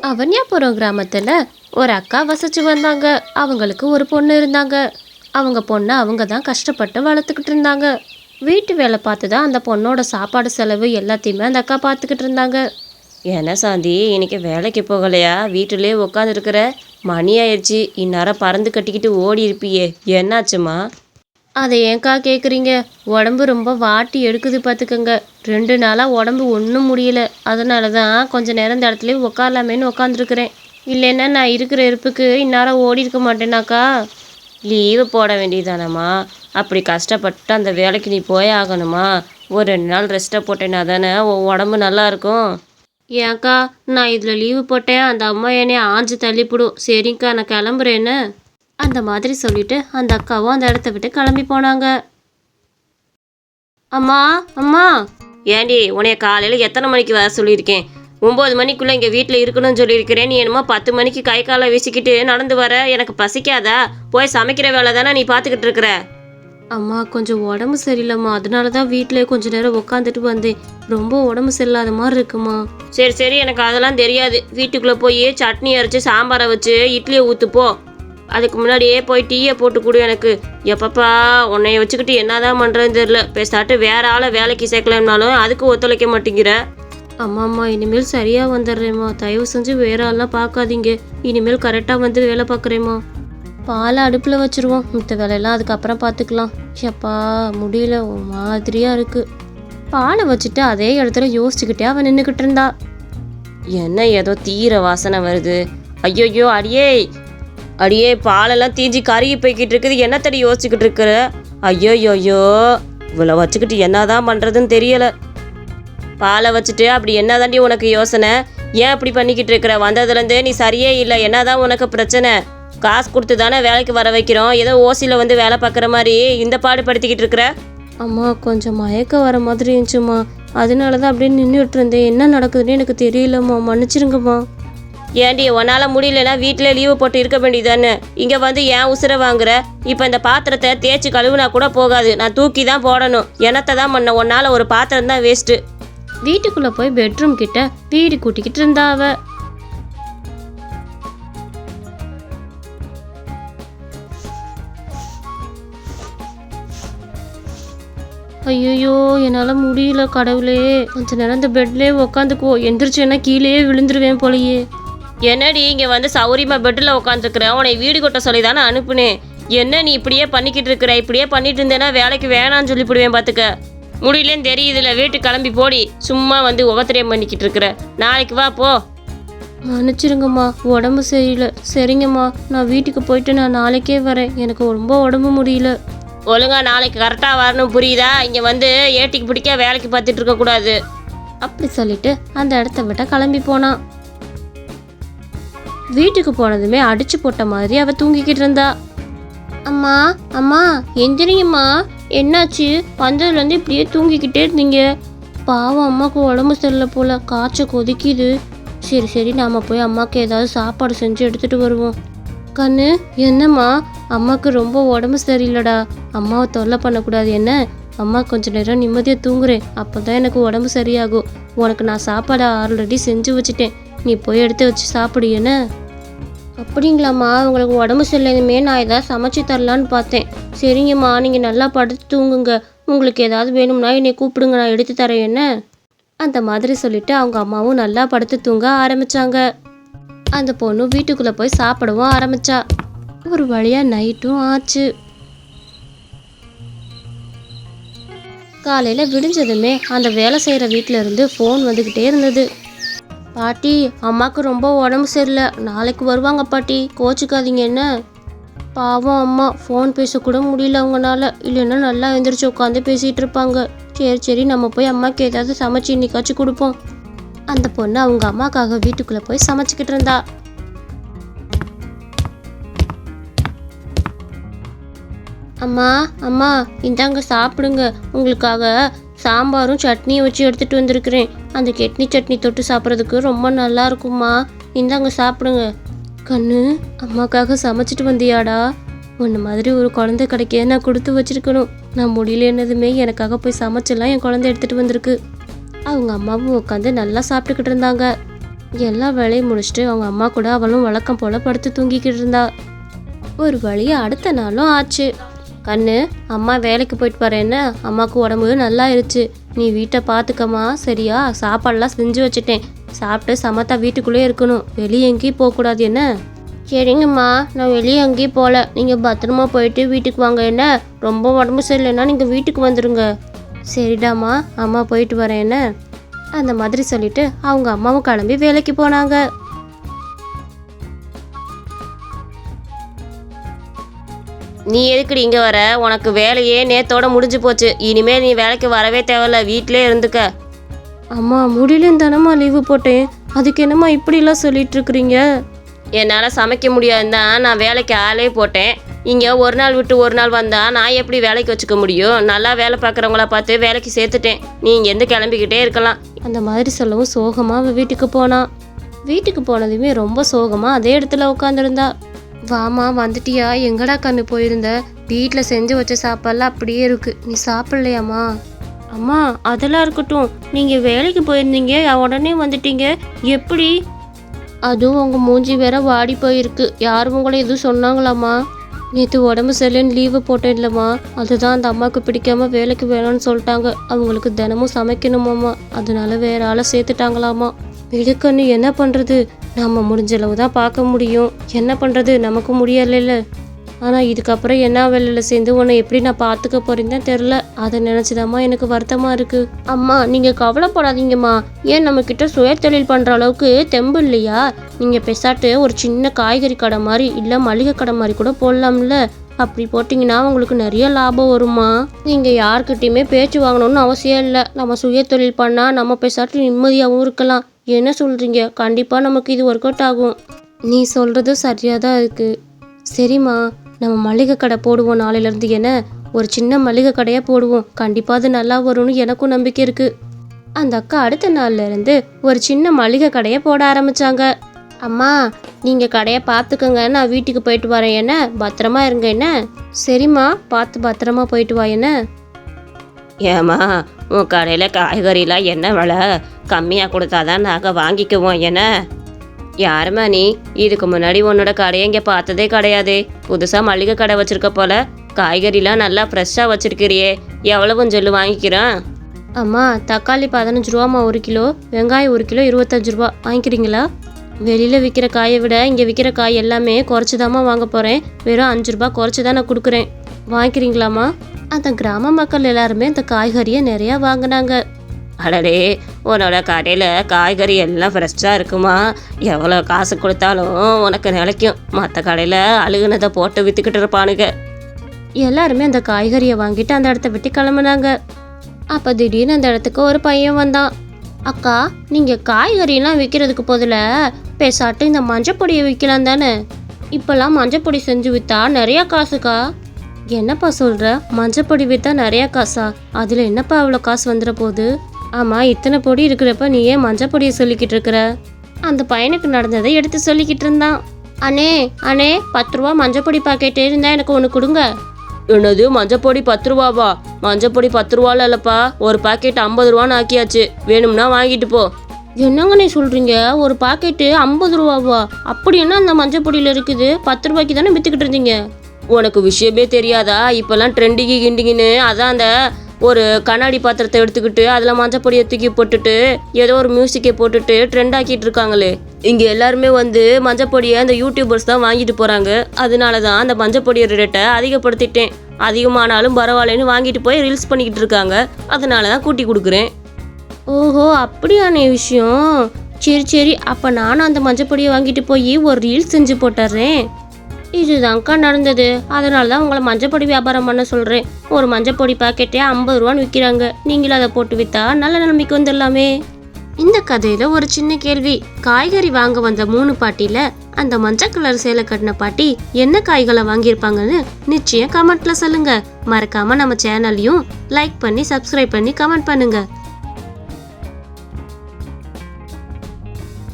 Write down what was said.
அவன்யாபுரம் கிராமத்தில் ஒரு அக்கா வசிச்சு வந்தாங்க. அவங்களுக்கு ஒரு பொண்ணு இருந்தாங்க. அவங்க பொண்ணை அவங்க தான் கஷ்டப்பட்டு வளர்த்துக்கிட்டு இருந்தாங்க. வீட்டு வேலை பார்த்து தான் அந்த பொண்ணோட சாப்பாடு செலவு எல்லாத்தையுமே அந்த அக்கா பார்த்துக்கிட்டு இருந்தாங்க. என்ன சாந்தி இன்னைக்கு வேலைக்கு போகலையா? வீட்டிலே உட்காந்துருக்குற மணி ஆயிடுச்சு. இந்நேரம் பறந்து கட்டிக்கிட்டு ஓடி இருப்பியே. என்னாச்சுமா அதை ஏன்க்கா கேட்குறீங்க உடம்பு ரொம்ப வாட்டி எடுக்குது பார்த்துக்கங்க. ரெண்டு நாளாக உடம்பு ஒன்றும் முடியல. அதனால தான் கொஞ்ச நேரம் இந்த இடத்துல உட்காரலாமேன்னு உட்காந்துருக்குறேன் இல்லைன்னா நான் இருக்கிற இருப்புக்கு இந்நேரம் ஓடி இருக்க மாட்டேனாக்கா? லீவு போட வேண்டியதானம்மா அப்படி கஷ்டப்பட்டு அந்த வேலைக்கு நீ போய் ஆகணுமா? ஒரு ரெண்டு நாள் ரெஸ்ட்டை போட்டேன்னா தானே உன் உடம்பு நல்லா இருக்கும். ஏன்க்கா நான் இதில் லீவு போட்டேன். அந்த அம்மா என்னைய ஆஞ்சு தள்ளிப்பிடும் சரிங்க்கா நான் கிளம்புறேன்னு. அந்த மாதிரி சொல்லிட்டு அந்த அக்காவும் அந்த இடத்த விட்டு கிளம்பி போனாங்க. அம்மா அம்மா! ஏண்டி உன்னைய காலையில் எத்தனை மணிக்கு வர சொல்லியிருக்கேன்? ஒம்பது மணிக்குள்ளே இங்கே வீட்டில் இருக்கணும்னு சொல்லியிருக்கிறேன். நீ என்னமோ பத்து மணிக்கு கை காலை வீசிக்கிட்டு நடந்து வர. எனக்கு பசிக்காதா? போய் சமைக்கிற வேலை தானே நீ பார்த்துக்கிட்டு இருக்கிற? அம்மா கொஞ்சம் உடம்பு சரியில்லைம்மா. அதனால தான் வீட்டிலே கொஞ்ச நேரம் உட்காந்துட்டு வந்தேன். ரொம்ப உடம்பு சரியில்லாத மாதிரி இருக்குமா? சரி சரி. எனக்கு அதெல்லாம் தெரியாது. வீட்டுக்குள்ளே போய் சட்னி அரைச்சி சாம்பாரை வச்சு இட்லியை ஊத்து போ. அதுக்கு முன்னாடியே போய் டீயை போட்டு கொடு எனக்கு. எப்பப்பா உன்னைய வச்சுக்கிட்டு என்னதான் பண்ணுறதுன்னு தெரில பேசாட்டு வேற ஆளை வேலைக்கு சேர்க்கலாம்னாலும் அதுக்கு ஒத்துழைக்க மாட்டேங்கிற. அம்மா அம்மா இனிமேல் சரியாக வந்துடுறேம்மா. தயவு செஞ்சு வேற ஆள்லாம் பார்க்காதீங்க. இனிமேல் கரெக்டாக வந்து வேலை பார்க்குறேம்மா. பாலை அடுப்பில் வச்சுருவோம். மித்த வேலையெல்லாம் அதுக்கப்புறம் பார்த்துக்கலாம். எப்பா முடியல. மாதிரியாக இருக்குது பாலை வச்சுட்டு அதே இடத்துல யோசிச்சுக்கிட்டே அவன் நின்றுக்கிட்டு இருந்தா. என்ன ஏதோ தீர வாசனை வருது. ஐயோயோ அடியே. அடியே பாலெல்லாம் தீஞ்சி கருகி போய்கிட்டு இருக்குது. என்னத்தடி யோசிச்சுக்கிட்டு இருக்கிற? ஐயோயோயோ இவ்வளோ வச்சுக்கிட்டு என்னதான் பண்ணுறதுன்னு தெரியலை. பாலை வச்சுட்டு அப்படி என்னதாண்டி உனக்கு யோசனை? ஏன் அப்படி பண்ணிக்கிட்டு இருக்கிற? வந்ததுலேருந்தே நீ சரியே இல்லை. என்னதான் உனக்கு பிரச்சனை? காசு கொடுத்து தானே வேலைக்கு வர வைக்கிறோம். ஏதோ ஓசியில் வந்து வேலை பார்க்குற மாதிரி இந்த பாடு படுத்திக்கிட்டு இருக்கிற? அம்மா கொஞ்சம் மயக்கம் வர மாதிரி இருந்துச்சுமா அதனால தான் அப்படியே நின்றுட்டு இருந்தேன். என்ன நடக்குதுன்னு எனக்கு தெரியலம்மா. மன்னிச்சிருங்கம்மா. ஏண்டி உன்னால் முடியலன்னா வீட்டில் லீவு போட்டு இருக்க வேண்டியதானே இங்கே வந்து ஏன் உசுரை வாங்குற? இப்போ இந்த பாத்திரத்தை தேய்ச்சி கழுவுனா கூட போகாது. நான் தூக்கி தான் போடணும். எனத்தை தான் பண்ண? உன்னால் ஒரு பாத்திரம் தான் வேஸ்ட்டு வீட்டுக்குள்ளே போய் பெட்ரூம் கிட்ட வீடு கூட்டிக்கிட்டு இருந்தா அவ. ஐயோ என்னால் முடியல கடவுளே. கொஞ்ச நேரம் இந்த பெட்லேயே உக்காந்துக்குவோ. எந்திரிச்சேன்னா கீழே விழுந்துருவேன் போலயே. என்னடி இங்கே வந்து சௌரியமா பெட்டில் உட்காந்துருக்குறேன் உன்னை வீடு கொட்ட சொல்லி தானே அனுப்புனேன் என்ன நீ இப்படியே பண்ணிக்கிட்டு இருக்கிற? இப்படியே பண்ணிட்டு இருந்தேன்னா வேலைக்கு வேணான்னு சொல்லி போடுவேன் பார்த்துக்க முடியலன்னு தெரியுதுல வீட்டுக்கு கிளம்பி போடி. சும்மா வந்து உபத்திரியம் பண்ணிக்கிட்டு இருக்கிற. நாளைக்கு வா போ. மன்னிச்சிருங்கம்மா உடம்பு சரியில்லை. சரிங்கம்மா நான் வீட்டுக்கு போயிட்டு நான் நாளைக்கே வரேன். எனக்கு ரொம்ப உடம்பு முடியல. ஒழுங்கா நாளைக்கு கரெக்டாக வரணும் புரியுதா? இங்கே வந்து ஏட்டிக்கு பிடிக்க வேலைக்கு பார்த்துட்டு இருக்கக்கூடாது. அப்படி சொல்லிட்டு அந்த இடத்த விட்ட கிளம்பி போனான். வீட்டுக்கு போனதுமே அடிச்சு போட்ட மாதிரி அவ தூங்கிக்கிட்டு இருந்தா. அம்மா அம்மா எந்திரிங்கம்மா. என்னாச்சு? வந்ததுலேருந்து இப்படியே தூங்கிக்கிட்டே இருந்தீங்க. பாவம் அம்மாவுக்கு உடம்பு சரியில்லை போல காய்ச்சல் கொதிக்குது. சரி சரி நாம போய் அம்மாவுக்கு ஏதாவது சாப்பாடு செஞ்சு எடுத்துட்டு வருவோம். கண்ணு என்னம்மா? அம்மாவுக்கு ரொம்ப உடம்பு சரியில்லடா. அம்மாவை தொல்லை பண்ணக்கூடாது என்ன? அம்மா கொஞ்ச நேரம் நிம்மதியாக தூங்குறேன். அப்போ தான் எனக்கு உடம்பு சரியாகும். உனக்கு நான் சாப்பாடை ஆல்ரெடி செஞ்சு வச்சுட்டேன். நீ போய் எடுத்து வச்சு சாப்பிடு என்ன? அப்படிங்களாம்மா உங்களுக்கு உடம்பு சரியில்லையுமே நான் ஏதாவது சமைச்சு தரலான்னு பார்த்தேன். சரிங்கம்மா நீங்கள் நல்லா படுத்து தூங்குங்க. உங்களுக்கு ஏதாவது வேணும்னா என்னை கூப்பிடுங்க நான் எடுத்து தரேன் என்ன? அந்த மாதிரி சொல்லிட்டு அவங்க அம்மாவும் நல்லா படுத்து தூங்க ஆரம்பிச்சாங்க. அந்த பொண்ணு வீட்டுக்குள்ளே போய் சாப்பிடவும் ஆரம்பிச்சா. ஒரு வழியாக நைட்டும் ஆச்சு. காலையில் விடிஞ்சதுமே அந்த வேலை செய்கிற வீட்டில் இருந்து ஃபோன் வந்துக்கிட்டே இருந்தது. பாட்டி அம்மாவுக்கு ரொம்ப உடம்பு சரியில்லை. நாளைக்கு வருவாங்க பாட்டி. கோச்சிக்காதீங்க என்ன? பாவம் அம்மா ஃபோன் பேசக்கூட முடியல அவங்கனால. இல்லைன்னா நல்லா எழுந்திரிச்சு உட்காந்து பேசிகிட்டு இருப்பாங்க. சரி சரி நம்ம போய் அம்மாவுக்கு ஏதாவது சமைச்சு இன்னைக்காச்சும் கொடுப்போம். அந்த பொண்ணு அவங்க அம்மாக்காக வீட்டுக்குள்ளே போய் சமைச்சிக்கிட்டு இருந்தா. அம்மா அம்மா இந்தாங்க சாப்பிடுங்க. உங்களுக்காக சாம்பாரும் சட்னியும் வச்சு எடுத்துகிட்டு வந்திருக்கிறேன். அந்த கெட்னி சட்னி தொட்டு சாப்பிட்றதுக்கு ரொம்ப நல்லா இருக்கும்மா. இந்தாங்க சாப்பிடுங்க. கண்ணு அம்மாக்காக சமைச்சிட்டு வந்தியாடா. உன்ன மாதிரி ஒரு குழந்தை கிடைக்க நான் கொடுத்து வச்சிருக்கணும். நான் முடியலன்னதுமே எனக்காக போய் சமைச்செல்லாம் என் குழந்தை எடுத்துட்டு வந்திருக்கு. அவங்க அம்மாவும் உட்காந்து நல்லா சாப்பிட்டுக்கிட்டு இருந்தாங்க. எல்லா வேலையும் முடிச்சுட்டு அவங்க அம்மா கூட அவளும் வழக்கம் போல படுத்து தூங்கிக்கிட்டு இருந்தா. ஒரு வழியாக அடுத்த நாளும் ஆச்சு. கண்ணு அம்மா வேலைக்கு போயிட்டு வரேன்னு அம்மாவுக்கு உடம்பு நல்லா இருச்சு நீ வீட்டை பார்த்துக்கம்மா. சரியா? சாப்பாடெல்லாம் செஞ்சு வச்சுட்டேன். சாப்பிட்டு சமத்தா வீட்டுக்குள்ளே இருக்கணும். வெளியே எங்கேயும் போகக்கூடாது என்ன? சரிங்கம்மா. நான் வெளியே எங்கேயும் போகல. நீங்கள் பத்திரமா போயிட்டு வீட்டுக்கு வாங்க என்ன? ரொம்ப உடம்பு சரியில்லைன்னா நீங்கள் வீட்டுக்கு வந்துடுங்க சரிடாம்மா. அம்மா போயிட்டு வரேன் என்ன? அந்த மாதிரி சொல்லிட்டு அவங்க அம்மாவும் கிளம்பி வேலைக்கு போனாங்க. நீ எதுக்குடி இங்கே வர? உனக்கு வேலையே நேத்தோட முடிஞ்சு போச்சு. இனிமே நீ வேலைக்கு வரவே தேவையில்ல. வீட்டிலே இருந்துக்க. அம்மா முடியலன்னு தானம்மா லீவு போட்டேன். அதுக்கு என்னம்மா இப்படிலாம் சொல்லிட்டு இருக்கிறீங்க? என்னால் சமைக்க முடியாதுன்னு தான் நான் வேலைக்கு ஆளே போட்டேன். இங்கே ஒரு நாள் விட்டு ஒரு நாள் வந்தால் நான் எப்படி வேலைக்கு வச்சுக்க முடியும்? நல்லா வேலை பார்க்குறவங்கள பார்த்து வேலைக்கு சேர்த்துட்டேன். நீ இங்கேருந்து கிளம்பிக்கிட்டே இருக்கலாம். அந்த மாதிரி சொல்லவும் சோகமாக வீட்டுக்கு போனான் வீட்டுக்கு போனதுமே ரொம்ப சோகமாக அதே இடத்துல உட்காந்துருந்தா வாமா வந்துட்டியா? எங்கடா கண்ணு போயிருந்த? வீட்டில் செஞ்சு வச்ச சாப்பாடுலாம் அப்படியே இருக்கு. நீ சாப்பிட்லையாம்மா? அம்மா அதெல்லாம் இருக்கட்டும். நீங்கள் வேலைக்கு போயிருந்தீங்க உடனே வந்துட்டீங்க. எப்படி? அதுவும் உங்கள் மூஞ்சி வேற வாடி போயிருக்கு. யாரும் உங்களை எதுவும் சொன்னாங்களாம்மா? நேற்று உடம்பு சரியில்லைன்னு லீவு போட்டேன் இல்லைம்மா அதுதான் அந்த அம்மாவுக்கு பிடிக்காம வேலைக்கு வேணாம்னு சொல்லிட்டாங்க. அவங்களுக்கு தினமும் சமைக்கணுமாம்மா. அதனால வேற ஆளை சேர்த்துட்டாங்களாமா விடுக்கண்ணு என்ன பண்ணுறது நம்ம முடிஞ்சளவு தான் பார்க்க முடியும். என்ன பண்ணுறது நமக்கு முடியலைல்ல. ஆனால் இதுக்கப்புறம் என்ன வேலையில் சேர்ந்து உன்னை எப்படி நான் பார்த்துக்க போகிறேன்னு தான் தெரில. அதை நினச்சிதாம்மா எனக்கு வருத்தமாக இருக்குது அம்மா நீங்கள் கவலைப்படாதீங்கம்மா. ஏன் நம்மக்கிட்ட சுயதொழில் பண்ணுற அளவுக்கு தெம்பு இல்லையா? நீங்கள் பெசாட்டு ஒரு சின்ன காய்கறி கடை மாதிரி இல்லை மளிகை கடை மாதிரி கூட போடலாம்ல. அப்படி போட்டிங்கன்னா உங்களுக்கு நிறைய லாபம் வருமா நீங்கள் யார்கிட்டயுமே பேச்சு வாங்கணும்னு அவசியம் இல்லை. நம்ம சுயதொழில் பண்ணால் நம்ம பெசாட்டு நிம்மதியாகவும் இருக்கலாம். என்ன சொல்கிறீங்க கண்டிப்பாக நமக்கு இது ஒர்க் அவுட் ஆகும். நீ சொல்கிறதும் சரியாக தான் இருக்குது சரிம்மா நம்ம மளிகை கடை போடுவோம் நாளையிலேருந்து என்ன? ஒரு சின்ன மளிகை கடையாக போடுவோம். கண்டிப்பாக அது நல்லா வரும்னு எனக்கும் நம்பிக்கை இருக்குது அந்த அக்கா அடுத்த நாள்லேருந்து ஒரு சின்ன மளிகை கடையை போட ஆரம்பிச்சாங்க. அம்மா நீங்கள் கடையை பார்த்துக்கோங்க. நான் வீட்டுக்கு போயிட்டு வரேன். என்ன? பத்திரமா இருங்க. என்ன? சரிம்மா பார்த்து பத்திரமா போயிட்டு வா. என்ன? ஏம்மா உன் கடையில் காய்கறிலாம் என்ன விலை? கம்மியாக கொடுத்தாதான் நாங்கள் வாங்கிக்குவோம் என்ன? யாரும்மா நீ? இதுக்கு முன்னாடி உன்னோட கடையை இங்கே பார்த்ததே கிடையாது. புதுசாக மளிகை கடை வச்சுருக்க போல. காய்கறிலாம் நல்லா ஃப்ரெஷ்ஷாக வச்சிருக்கிறியே. எவ்வளவு சொல்லு வாங்கிக்கிறேன். அம்மா தக்காளி பதினஞ்சு ரூபாம்மா ஒரு கிலோ. வெங்காயம் ஒரு கிலோ இருபத்தஞ்சு ரூபா. வாங்கிக்கிறீங்களா? வெளியில் விற்கிற காயை விட இங்கே விற்கிற காய் எல்லாமே குறைச்சி வாங்க போகிறேன் வெறும் அஞ்சு ரூபா குறைச்சி தான் நான் கொடுக்குறேன். வாங்கிக்கிறீங்களாம்மா? அந்த கிராம மக்கள் எல்லாருமே அந்த காய்கறியை நிறையா வாங்கினாங்க. அடடே உன்னோட கடையில் காய்கறி எல்லாம் ஃப்ரெஷ்ஷாக இருக்குமா? எவ்வளோ காசு கொடுத்தாலும் உனக்கு நிலைக்கும். மற்ற கடையில் அழுகுனதை போட்டு விற்றுக்கிட்டு இருப்பானுங்க. எல்லாருமே அந்த காய்கறியை வாங்கிட்டு அந்த இடத்த விட்டு கிளம்புனாங்க. அப்போ திடீர்னு அந்த இடத்துக்கு ஒரு பையன் வந்தான். அக்கா நீங்கள் காய்கறிலாம் விற்கிறதுக்கு பதில பேசாட்டு இந்த மஞ்சப்பொடியை விற்கலாம் தானே இப்போல்லாம் மஞ்சப்பொடி செஞ்சு விற்றா நிறையா காசுக்கா? என்னப்பா சொல்கிற மஞ்சப்பொடி விற்றா நிறையா காசா? அதில் என்னப்பா அவ்வளோ காசு வந்துட போகுது? ஆமாம் இத்தனை பொடி இருக்கிறப்ப நீ ஏன் மஞ்சப்பொடியை சொல்லிக்கிட்டு இருக்கிற? அந்த பையனுக்கு நடந்ததை எடுத்து சொல்லிக்கிட்டு இருந்தான். அண்ணே அண்ணே பத்து ரூபா மஞ்சப்பொடி பாக்கெட்டு இருந்தால் எனக்கு ஒன்று கொடுங்க. என்னது மஞ்சப்பொடி பத்து ரூபாவா? மஞ்சப்பொடி பத்து ரூபால இல்லப்பா. ஒரு பாக்கெட் ஐம்பது ரூபான்னு ஆக்கியாச்சு. வேணும்னா வாங்கிட்டு போ. என்னங்க நீ சொல்றீங்க? ஒரு பாக்கெட்டு ஐம்பது ரூபாவா? அப்படி என்ன அந்த மஞ்சப்பொடியில் இருக்குது? பத்து ரூபாய்க்கு தானே வித்துக்கிட்டு இருந்தீங்க? உனக்கு விஷயமே தெரியாதா? இப்போல்லாம் ட்ரெண்டிங்கி கிண்டிங்கின்னு அதான் அந்த ஒரு கண்ணாடி பாத்திரத்தை எடுத்துக்கிட்டு அதில் மஞ்சப்பொடியை தூக்கி போட்டுட்டு ஏதோ ஒரு மியூசிக்கை போட்டுட்டு ட்ரெண்ட் ஆக்கிட்டு இருக்காங்களே. இங்கே எல்லாருமே வந்து மஞ்சப்பொடியை அந்த யூடியூபர்ஸ் தான் வாங்கிட்டு போகிறாங்க அதனால தான் அந்த மஞ்சப்பொடியோட ரேட்டை அதிகப்படுத்திட்டேன். அதிகமானாலும் பரவாயில்லைன்னு வாங்கிட்டு போய் ரீல்ஸ் பண்ணிக்கிட்டு இருக்காங்க. அதனால தான் கூட்டி கொடுக்குறேன். ஓஹோ அப்படியான விஷயம். சரி சரி அப்போ நானும் அந்த மஞ்சப்பொடியை வாங்கிட்டு போய் ஒரு ரீல்ஸ் செஞ்சு போட்டுறேன். இதுதான்க்கா நடந்தது. அதனால தான் உங்களை மஞ்சப்பொடி வியாபாரம் பண்ண சொல்கிறேன் ஒரு மஞ்சப்பொடி பாக்கெட்டே ஐம்பது ரூபான்னு விற்கிறாங்க நீங்களும் அதை போட்டு விற்றா நல்ல நிலைமைக்கு வந்துடலாமே. இந்த கதையில ஒரு சின்ன கேள்வி. காய்கறி வாங்க வந்த மூணு பாட்டியில அந்த மஞ்சள் கலர் சேலை கட்டின பாட்டி என்ன காய்களை வாங்கியிருப்பாங்கன்னு நிச்சயம் கமெண்ட்ல சொல்லுங்க. மறக்காம நம்ம சேனலையும் லைக் பண்ணி சப்ஸ்கிரைப் பண்ணி கமெண்ட் பண்ணுங்க.